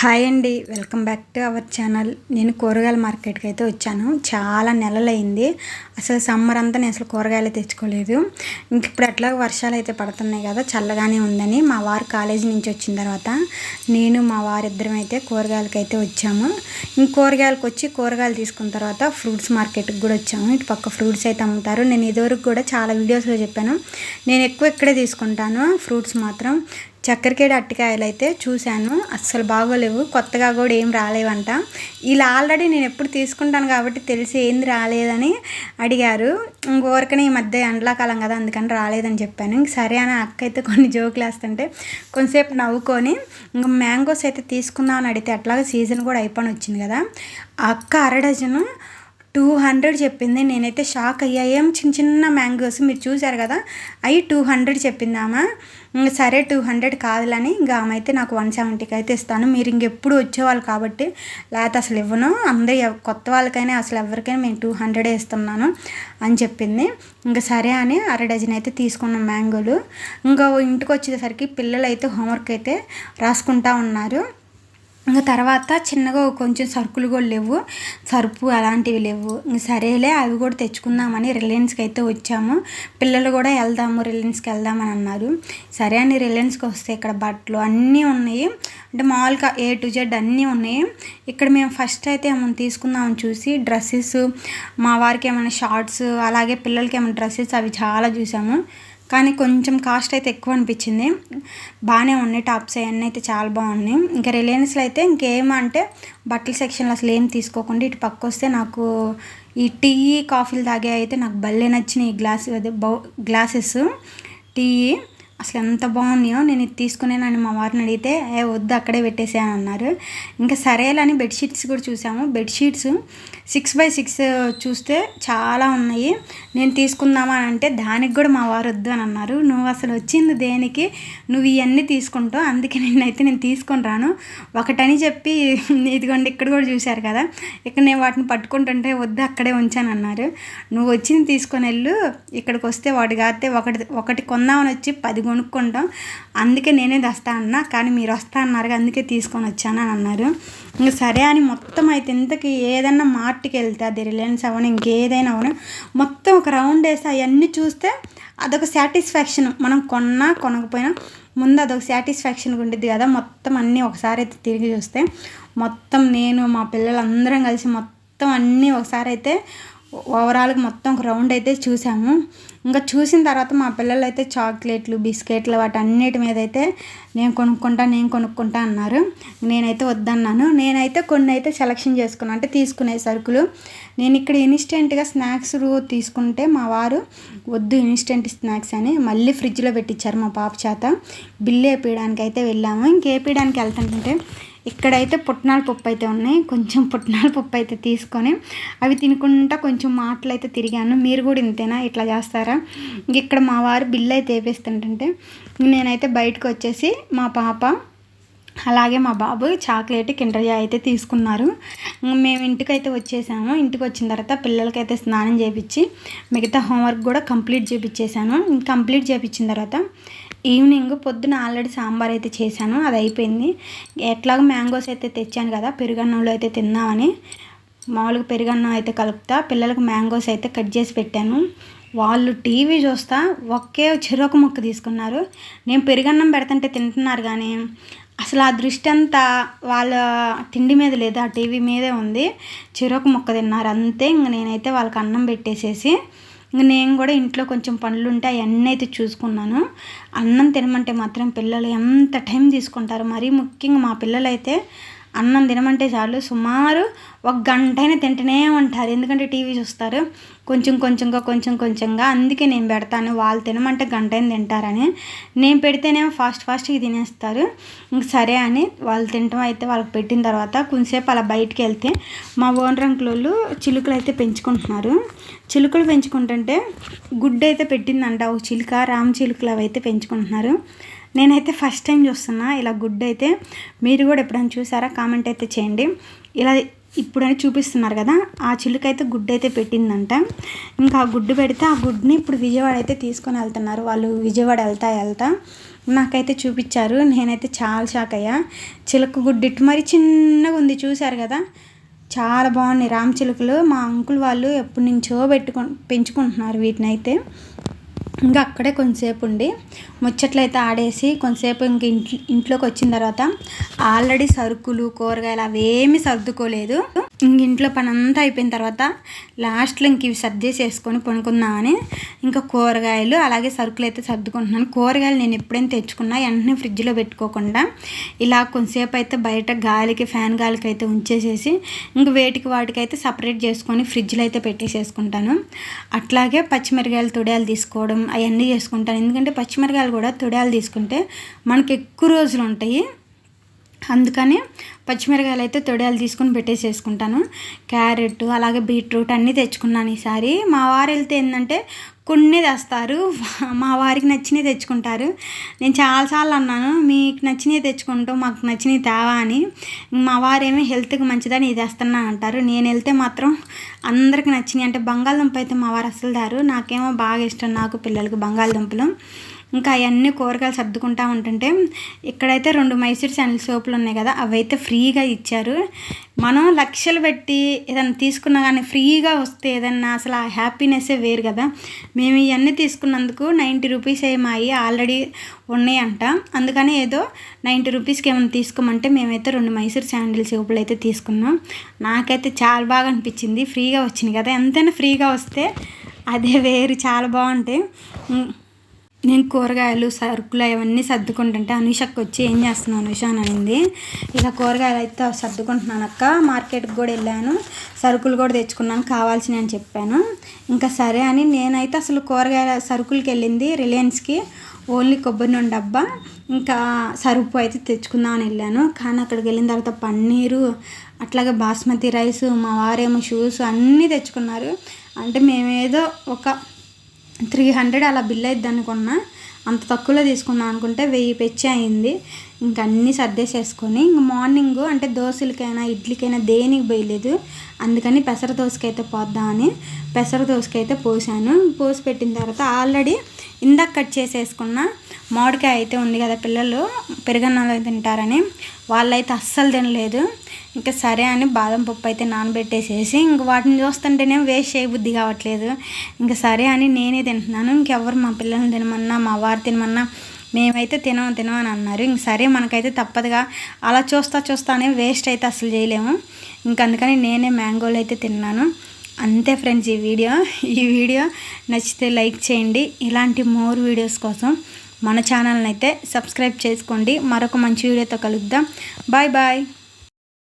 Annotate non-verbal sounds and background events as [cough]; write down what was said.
Hi అండి. Welcome back to our channel. నేను కూరగాయల మార్కెట్కి అయితే వచ్చాను. చాలా నెలలైంది. అసలు సమ్మర్ అంతా నేను అసలు కూరగాయలు తెచ్చుకోలేదు. ఇంక ఇప్పుడు ఎట్లా వర్షాలు అయితే పడుతున్నాయి కదా చల్లగానే ఉందని మా వారు కాలేజీ నుంచి వచ్చిన తర్వాత నేను మా వారిద్దరం అయితే కూరగాయలకి అయితే వచ్చాము. ఇంక కూరగాయలకు వచ్చి కూరగాయలు తీసుకున్న తర్వాత ఫ్రూట్స్ మార్కెట్కి కూడా వచ్చాము. ఇటు పక్క ఫ్రూట్స్ అయితే అమ్ముతారు. నేను ఇదివరకు కూడా చాలా వీడియోస్లో చెప్పాను. నేను ఎక్కువ ఇక్కడే తీసుకుంటాను. ఫ్రూట్స్ మాత్రం చక్కెరకేడి అట్టికాయలు అయితే చూశాను. అస్సలు బాగోలేవు. కొత్తగా కూడా ఏం రాలేవంట. ఇలా ఆల్రెడీ నేను ఎప్పుడు తీసుకుంటాను కాబట్టి తెలిసి ఏంది రాలేదని అడిగారు. ఇంకొరకనే ఈ మధ్య ఎండలాకాలం కదా అందుకని రాలేదని చెప్పాను. ఇంక సరే అని అక్క అయితే కొన్ని జోకులు వేస్తుంటే కొంతసేపు నవ్వుకొని ఇంకా మ్యాంగోస్ అయితే తీసుకుందామని అడిగితే అట్లాగే సీజన్ కూడా అయిపోయి వచ్చింది కదా. ఆ అక్క అర డజను టూ హండ్రెడ్ చెప్పింది. నేనైతే షాక్ అయ్యా. ఏం చిన్న చిన్న మ్యాంగోస్ మీరు చూసారు కదా? అవి టూ హండ్రెడ్ చెప్పిందామా? సరే టూ హండ్రెడ్ కాదులని ఇంకా ఆమె అయితే నాకు వన్ సెవెంటీకి అయితే ఇస్తాను. మీరు ఇంకెప్పుడు వచ్చేవాళ్ళు కాబట్టి లేకపోతే అసలు ఇవ్వను. అందరూ కొత్త వాళ్ళకైనా అసలు ఎవరికైనా మేము టూ హండ్రెడే ఇస్తున్నాను అని చెప్పింది. ఇంకా సరే అని అర డజన్ అయితే తీసుకున్నాం మ్యాంగోలు. ఇంకా ఇంటికి వచ్చేసరికి పిల్లలు అయితే హోంవర్క్ అయితే రాసుకుంటా ఉన్నారు. ఇంకా తర్వాత చిన్నగా కొంచెం సరుకులు కూడా లేవు. సరుపు అలాంటివి లేవు. ఇంక సరేలే అవి కూడా తెచ్చుకుందామని రిలయన్స్కి అయితే వచ్చాము. పిల్లలు కూడా వెళ్దాము రిలయన్స్కి వెళ్దామని అన్నారు. సరే అని రిలయన్స్కి వస్తే ఇక్కడ బట్టలు అన్నీ ఉన్నాయి. అంటే మామూలుగా ఏ టు జెడ్ అన్నీ ఉన్నాయి. ఇక్కడ మేము ఫస్ట్ అయితే ఏమైనా తీసుకుందామని చూసి డ్రెస్సెస్ మా వారికి ఏమైనా షార్ట్స్ అలాగే పిల్లలకి ఏమైనా డ్రెస్సెస్ అవి చాలా చూసాము. కానీ కొంచెం కాస్ట్ అయితే ఎక్కువ అనిపించింది. బాగానే ఉన్నాయి టాప్స్ అవన్నీ అయితే చాలా బాగున్నాయి. ఇంకా రిలయన్స్లో అయితే ఇంకేమంటే బట్టల సెక్షన్లో అసలు ఏం తీసుకోకుండా ఇటు పక్క వస్తే నాకు ఈ టీ కాఫీలు తాగే అయితే నాకు భలే నచ్చినాయి గ్లాస్ అదే బౌ గ్లాసెస్. టీ అసలు ఎంత బాగున్నాయో నేను ఇది తీసుకునేనని మా వారిని అడిగితే ఏ వద్దు అక్కడే పెట్టేసాను అన్నారు. ఇంకా సరేలని బెడ్షీట్స్ కూడా చూసాము. బెడ్షీట్స్ సిక్స్ బై సిక్స్ చూస్తే చాలా ఉన్నాయి. నేను తీసుకుందామా అని అంటే దానికి కూడా మా వారు వద్దు అని అన్నారు. నువ్వు అసలు వచ్చింది దేనికి? నువ్వు ఇవన్నీ తీసుకుంటావు. అందుకే నేనైతే నేను తీసుకొని రాను. ఒకటని చెప్పి [laughs] ఇదిగోండి ఇక్కడ కూడా చూశారు కదా. ఇక్కడ నేను వాటిని పట్టుకుంటుంటే వద్దు అక్కడే ఉంచాను అన్నారు. నువ్వు వచ్చింది తీసుకొని వెళ్ళు. ఇక్కడికి వస్తే వాటి కాస్తే ఒకటి ఒకటి కొందామని వచ్చి పది కొనుక్కుంటాం. అందుకే నేనే తెస్తా అన్నా కానీ మీరు వస్తా అన్నారు అందుకే తీసుకొని వచ్చాను అని అన్నారు. ఇంకా సరే అని మొత్తం అయితే ఇంతకి ఏదన్నా మార్ట్కి వెళ్తే అది రిలయన్స్ అవను ఇంకేదైనా అవను మొత్తం ఒక రౌండ్ వేసి అవన్నీ చూస్తే అదొక సాటిస్ఫాక్షన్. మనం కొన్నా కొనకపోయినా ముందు అదొక సాటిస్ఫాక్షన్ ఉండిద్ది కదా మొత్తం అన్నీ ఒకసారి అయితే తిరిగి చూస్తే. మొత్తం నేను మా పిల్లలందరం కలిసి మొత్తం అన్నీ ఒకసారి అయితే ఓవరాల్గా మొత్తం ఒక రౌండ్ అయితే చూసాము. ఇంకా చూసిన తర్వాత మా పిల్లలు అయితే చాక్లెట్లు బిస్కెట్లు వాటి అన్నిటి మీద అయితే నేను కొనుక్కుంటా నేను కొనుక్కుంటా అన్నారు. నేనైతే వద్దన్నాను. నేనైతే కొన్ని అయితే సెలక్షన్ చేసుకున్నాను అంటే తీసుకునే సరుకులు. నేను ఇక్కడ ఇన్స్టెంట్గా స్నాక్స్ తీసుకుంటే మా వారు వద్దు ఇన్స్టెంట్ స్నాక్స్ అని మళ్ళీ ఫ్రిడ్జ్లో పెట్టించారు మా పాప చేత. బిల్లు వేపించడానికి అయితే వెళ్ళాము. ఇంకేపీయడానికి వెళ్తుంటే ఇక్కడైతే పుట్నాల పప్పు అయితే ఉన్నాయి. కొంచెం పుట్నాల పప్పు అయితే తీసుకొని అవి తినుకుంటా కొంచెం మాటలు అయితే తిరిగాను. మీరు కూడా ఇంతేనా? ఇట్లా చేస్తారా? ఇక్కడ మా వారు బిల్లు అయితే వేపిస్తుంటే నేనైతే బయటకు వచ్చేసి మా పాప అలాగే మా బాబు చాక్లెట్ కిండర్ అయితే తీసుకున్నారు. మేము ఇంటికైతే వచ్చేసాము. ఇంటికి వచ్చిన తర్వాత పిల్లలకైతే స్నానం చేయించి మిగతా హోంవర్క్ కూడా కంప్లీట్ చేపించేసాను కంప్లీట్ చేపించిన తర్వాత ఈవినింగ్ పొద్దున ఆల్రెడీ సాంబార్ అయితే చేశాను అది అయిపోయింది. ఎట్లాగో మ్యాంగోస్ అయితే తెచ్చాను కదా పెరుగన్నంలో అయితే తిందామని. మామూలుగా పెరుగన్నం అయితే కలుపుతా పిల్లలకు మ్యాంగోస్ అయితే కట్ చేసి పెట్టాను. వాళ్ళు టీవీ చూస్తా ఒకే చెరొక ముక్క తీసుకున్నారు. నేను పెరుగన్నం పెడతంటే తింటున్నారు కానీ అసలు ఆ దృష్టి అంతా వాళ్ళ తిండి మీద లేదు ఆ టీవీ మీదే ఉంది. చెరొక ముక్క తిన్నారు అంతే ఇంక నేనైతే వాళ్ళకి అన్నం పెట్టేసేసి నేను కూడా ఇంట్లో కొంచెం పనులు ఉంటే అవన్నీ అయితే చూసుకున్నాను. అన్నం తినమంటే మాత్రం పిల్లలు ఎంత టైం తీసుకుంటారు. మరీ ముఖ్యంగా మా పిల్లలైతే అన్నం తినమంటే చాలు. సుమారు ఒక గంట అయినా తింటూనే ఉంటారు. ఎందుకంటే టీవీ చూస్తారు. కొంచెం కొంచెంగా కొంచెం కొంచెంగా. అందుకే నేను పెడతాను. వాళ్ళు తినమంటే గంట అయిన తింటారని. నేను పెడితేనేమో ఫాస్ట్ ఫాస్ట్గా తినేస్తారు. ఇంక సరే అని వాళ్ళు తినటం అయితే వాళ్ళకి పెట్టిన తర్వాత కొంచెంసేపు అలా బయటికి వెళ్తే మా ఓన్ చిలుకలు అయితే పెంచుకుంటున్నారు. చిలుకలు పెంచుకుంటుంటే గుడ్డ అయితే పెట్టిందంట. ఒక చిలుక రామ్ చిలుకలు అవి అయితే పెంచుకుంటున్నారు. నేనైతే ఫస్ట్ టైం చూస్తున్నా. ఇలా గుడ్ అయితే మీరు కూడా ఎప్పుడైనా చూసారా? కామెంట్ అయితే చేయండి. ఇలా ఇప్పుడని చూపిస్తున్నారు కదా ఆ చిలుకైతే గుడ్డు అయితే పెట్టిందంట. ఇంకా ఆ గుడ్డు పెడితే ఆ గుడ్డుని ఇప్పుడు విజయవాడ అయితే తీసుకొని వెళ్తున్నారు. వాళ్ళు విజయవాడ వెళ్తా వెళ్తా నాకైతే చూపించారు. నేనైతే చాలా షాక్ అయ్యా. చిలుక గుడ్డిట్టు మరి చిన్నగా ఉంది చూశారు కదా? చాలా బాగున్నాయి. రామ్ చిలుకలు మా అంకుల్ వాళ్ళు ఎప్పటి నుంచో పెట్టుకు పెంచుకుంటున్నారు వీటిని అయితే ఇంకా అక్కడే కొంచెంసేపు ఉండి ముచ్చట్లు అయితే ఆడేసి కొంతసేపు ఇంక ఇంట్లో ఇంట్లోకి వచ్చిన తర్వాత ఆల్రెడీ సరుకులు కూరగాయలు అవేమీ సర్దుకోలేదు. ఇంక ఇంట్లో పని అంతా అయిపోయిన తర్వాత లాస్ట్లో ఇంక ఇవి సర్దేసేసుకొని పనుకుందామని ఇంకా కూరగాయలు అలాగే సరుకులు అయితే సర్దుకుంటున్నాను. కూరగాయలు నేను ఎప్పుడైనా తెచ్చుకున్నా వెంటనే ఫ్రిడ్జ్లో పెట్టుకోకుండా ఇలా కొంతసేపు అయితే బయట గాలికి ఫ్యాన్ గాలికి అయితే ఉంచేసేసి ఇంక వేటికి వాటికి అయితే సపరేట్ చేసుకొని ఫ్రిడ్జ్లో అయితే పెట్టేసేసుకుంటాను. అట్లాగే పచ్చిమిరకాయలు తొడయాలు తీసుకోవడం అవన్నీ చేసుకుంటాను. ఎందుకంటే పచ్చిమిరకాయలు కూడా తొడయాలు తీసుకుంటే మనకి ఎక్కువ రోజులు ఉంటాయి. అందుకని పచ్చిమిరకాయలు అయితే తొడియాలు తీసుకుని పెట్టేసేసుకుంటాను. క్యారెట్ అలాగే బీట్రూట్ అన్నీ తెచ్చుకున్నాను ఈసారి. మా వారు వెళ్తే ఏంటంటే కొన్ని తెస్తారు. మా వారికి నచ్చినవి తెచ్చుకుంటారు. నేను చాలాసార్లు అన్నాను మీకు నచ్చినవి తెచ్చుకుంటాం మాకు నచ్చినవి తేవా అని. మా వారేమో హెల్త్కి మంచిదని ఇది తెస్తున్నా అంటారు. నేను వెళ్తే మాత్రం అందరికి నచ్చినాయి అంటే బంగాళదుంప అయితే మా వారు అసలు దారు నాకేమో బాగా ఇష్టం. నాకు పిల్లలకి బంగాళదుంపలు. ఇంకా అవన్నీ కూరగాయలు సర్దుకుంటా ఉంటుంటే ఇక్కడైతే రెండు మైసూర్ శాండిల్ సోపులు ఉన్నాయి కదా అవైతే ఫ్రీగా ఇచ్చారు. మనం లక్షలు పెట్టి ఏదైనా తీసుకున్నా కానీ ఫ్రీగా వస్తే ఏదన్నా అసలు ఆ హ్యాపీనెస్సే వేరు కదా. మేము ఇవన్నీ తీసుకున్నందుకు నైంటీ రూపీస్ ఏమాయి ఆల్రెడీ ఉన్నాయంట. అందుకని ఏదో నైంటీ రూపీస్కి ఏమైనా తీసుకోమంటే మేమైతే రెండు మైసూర్ శాండిల్ సోపులు అయితే తీసుకున్నాం. నాకైతే చాలా బాగా అనిపించింది. ఫ్రీగా వచ్చింది కదా. ఎంతైనా ఫ్రీగా వస్తే అదే వేరు చాలా బాగుంటాయి. నేను కూరగాయలు సరుకులు అవన్నీ సర్దుకుంటుంటే అనుషకు వచ్చి ఏం చేస్తున్నాను అనుష అని అనింది. ఇలా కూరగాయలు అయితే సర్దుకుంటున్నాను అక్క. మార్కెట్కి కూడా వెళ్ళాను. సరుకులు కూడా తెచ్చుకున్నాను. కావాల్సినవి అని చెప్పాను. ఇంకా సరే అని నేనైతే అసలు కూరగాయల సరుకులకి వెళ్ళింది రిలయన్స్కి. ఓన్లీ కొబ్బరి నూనె డబ్బా. ఇంకా సరుపు అయితే తెచ్చుకుందామని వెళ్ళాను. కానీ అక్కడికి వెళ్ళిన తర్వాత పన్నీరు అట్లాగే బాస్మతి రైస్ మా వారేమో షూస్ అన్నీ తెచ్చుకున్నారు. అంటే మేమేదో ఒక త్రీ హండ్రెడ్ అలా బిల్ అయింది అనుకున్నా అంత తక్కువలో తీసుకుందాం అనుకుంటే వెయ్యి పెచ్చి అయింది. ఇంకా అన్నీ సర్దేసేసుకొని ఇంక మార్నింగ్ అంటే దోశలకైనా ఇడ్లీకైనా దేనికి పోయలేదు అందుకని పెసర దోశకైతే పోద్దామని పెసర దోశకైతే పోసాను. పోసి పెట్టిన తర్వాత ఆల్రెడీ ఇందాక కట్ చేసేసుకున్న మామిడికాయ అయితే ఉంది కదా పిల్లలు పెరుగన్నంలో తింటారని వాళ్ళైతే అస్సలు తినలేదు. ఇంకా సరే అని బాదం పప్పు అయితే నానబెట్టేసేసి ఇంక వాటిని చూస్తుంటేనే వేస్ట్ చేయబుద్ధి కావట్లేదు. ఇంకా సరే అని నేనే తింటున్నాను. ఇంకెవరు మా పిల్లల్ని తినమన్నా మా వారు తినమన్నా మేమైతే తినము తినమని అని అన్నారు. ఇంక సరే మనకైతే తప్పదుగా. అలా చూస్తా చూస్తానే వేస్ట్ అయితే అసలు చేయలేము. ఇంక అందుకని నేనే మ్యాంగోలు అయితే తిన్నాను. అంతే ఫ్రెండ్స్ ఈ వీడియో. ఈ వీడియో నచ్చితే లైక్ చేయండి. ఇలాంటి మోర్ వీడియోస్ కోసం మన ఛానల్ని అయితే సబ్స్క్రైబ్ చేసుకోండి. మరొక మంచి వీడియోతో కలుద్దాం. Bye bye.